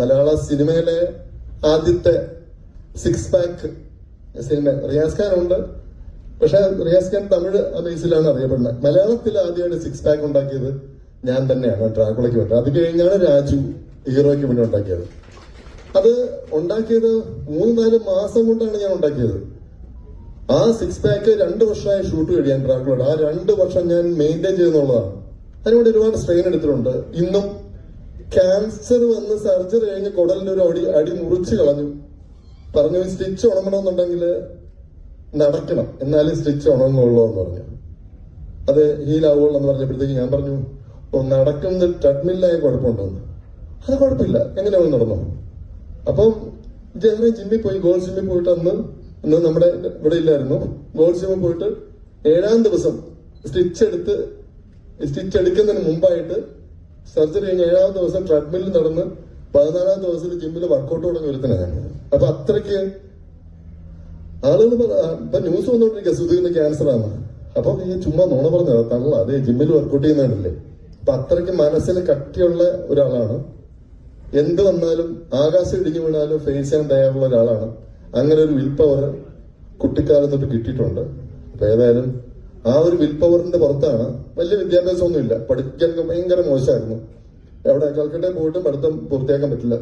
മലയാള സിനിമയിലെ ആദ്യത്തെ six pack cinema Riyas ഉണ്ട്. പക്ഷെ റിയാസ് ഖാൻ തമിഴ് ബേസിലാണ് അറിയപ്പെടുന്നത്. മലയാളത്തിൽ ആദ്യമായിട്ട് സിക്സ് പാക്ക് ഉണ്ടാക്കിയത് ഞാൻ തന്നെയാണ്. ഡ്രാക്കുളയ്ക്ക് വേണ്ടി. അത് കഴിഞ്ഞാണ് രാജു ഹീറോയ്ക്ക് വേണ്ടി ഉണ്ടാക്കിയത്. അത് ഉണ്ടാക്കിയത് മൂന്ന് നാല് മാസം കൊണ്ടാണ് ഞാൻ ഉണ്ടാക്കിയത്. ആ സിക്സ് പാക്ക് രണ്ട് വർഷമായി ഷൂട്ട് കഴിയാൻ ഡ്രാക്കുളയുടെ ആ രണ്ട് വർഷം ഞാൻ മെയിന്റെയിൻ ചെയ്യുന്നുള്ളതാണ് അതിനുവേണ്ടി ഒരുപാട് സ്ട്രെയിൻ എടുത്തിട്ടുണ്ട്. ഇന്നും ക്യാൻസർ വന്ന് സർജറി കഴിഞ്ഞ് കുടലിന്റെ ഒരു അടി അടി മുറിച്ച് കളഞ്ഞു. പറഞ്ഞു സ്റ്റിച്ച് ഉണങ്ങണമെന്നുണ്ടെങ്കിൽ നടക്കണം. എന്നാലും സ്റ്റിച്ച് ഉണങ്ങുള്ളൂ എന്ന് പറഞ്ഞു. അത് ഹീലാവുള്ളൂ എന്ന് പറഞ്ഞപ്പോഴത്തേക്ക് ഞാൻ പറഞ്ഞു നടക്കുന്നത് ട്രെഡ്മില്ലായ കുഴപ്പമുണ്ടോ അത് കുഴപ്പമില്ല. എങ്ങനെ അവൻ നടന്നു? അപ്പം ജഹ്റെ ജിമ്മിൽ പോയി ഗോൾഡ് ജിമ്മിൽ പോയിട്ട് അന്ന് അന്ന് നമ്മുടെ ഇവിടെ ഇല്ലായിരുന്നു. ഗോൾഡ് ജിമ്മിൽ പോയിട്ട് ഏഴാം ദിവസം സ്റ്റിച്ച് എടുത്ത് സ്റ്റിച്ച് എടുക്കുന്നതിന് മുമ്പായിട്ട് സർജറി കഴിഞ്ഞ ഏഴാം ദിവസം ട്രെഡ്മില്ലിൽ നടന്ന് പതിനാലാം ദിവസത്തിൽ ജിമ്മിൽ വർക്കൗട്ട് തുടങ്ങി ഒരുത്തനാണ് അപ്പൊ അത്രയ്ക്ക് ആളുകൾ ഇപ്പൊ ന്യൂസ് വന്നോണ്ടിരിക്കുക സുധീറിന് ക്യാൻസർ ആണ് അപ്പൊ ഈ ചുമ്മാ നോണ പറഞ്ഞത് തള്ള അതെ ജിമ്മിൽ വർക്കൗട്ട് ചെയ്യുന്നതല്ലേ അപ്പൊ അത്രയ്ക്ക് മനസ്സിന് കട്ടിയുള്ള ഒരാളാണ്. എന്ത് വന്നാലും ആകാശം ഇടിഞ്ഞു വീണാലും ഫേസ് ചെയ്യാൻ തയ്യാറുള്ള ഒരാളാണ്. അങ്ങനെ ഒരു വിൽ പവർ കുട്ടിക്കാലം തൊട്ട് കിട്ടിയിട്ടുണ്ട്. അപ്പൊ ഏതായാലും ആ ഒരു വിൽ പവറിന്റെ പുറത്താണ് വലിയ വിദ്യാഭ്യാസമൊന്നുമില്ല. പഠിക്കാൻ ഭയങ്കര മോശമായിരുന്നു. എവിടെ? കൽക്കട്ടയിൽ പോയിട്ടും പഠിത്തം പൂർത്തിയാക്കാൻ പറ്റില്ല.